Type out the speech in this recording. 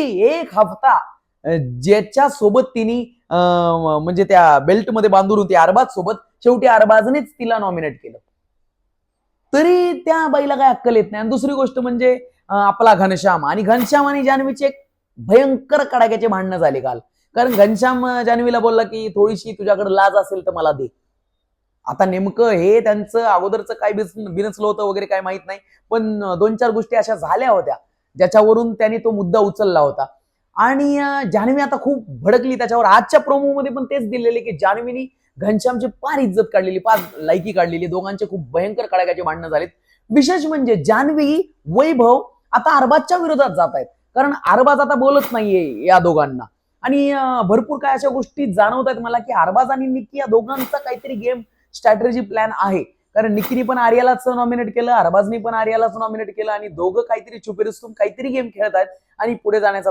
एक हफ्ता ज्याच्या सोबत तिने अं, म्हणजे त्या बेल्टमध्ये बांधून होती अरबाज सोबत शेवटी अरबाजनेच तिला नॉमिनेट केलं. तरी त्या बाईला काय अक्कल येत नाही. आणि दुसरी गोष्ट म्हणजे आपला घनश्याम. आणि घनश्याम आणि जान्हवीचे एक भयंकर कडाक्याचे भांडणं झाले काल. कारण घनश्याम जान्हवीला बोलला की थोडीशी तुझ्याकडे लाज असेल तर मला दे. आता नेमकं हे त्यांचं अगोदरचं काय बिनसलं होतं वगैरे काय माहीत नाही. पण दोन चार गोष्टी अशा झाल्या होत्या. ज्याच्यावरून त्यांनी तो मुद्दा उचलला होता. आणि जान्हवी आता खूप भडकली त्याच्यावर. आजच्या प्रोमो मध्ये पण तेच दिलेले की जान्हवीनी घनश्यामची फार इज्जत काढलेली फार लायकी काढलेली दोघांचे खूप भयंकर कडाक्याचे भांडणं झालेत. विशेष म्हणजे जान्हवी वैभव आता अरबाजच्या विरोधात जात आहेत. कारण अरबाज आता बोलत नाहीये या दोघांना. आणि भरपूर काय अशा गोष्टी जाणवत आहेत मला की अरबाज आणि निक्की या दोघांचा काहीतरी गेम स्ट्रॅटेजी प्लॅन आहे. कारण निकिनी पण आर्यालाच नॉमिनेट केलं अरबाजनी पण आर्यालाच नॉमिनेट केलं आणि दोघं काहीतरी छुपेरुस्तूम काहीतरी गेम खेळत आहेत आणि पुढे जाण्याचा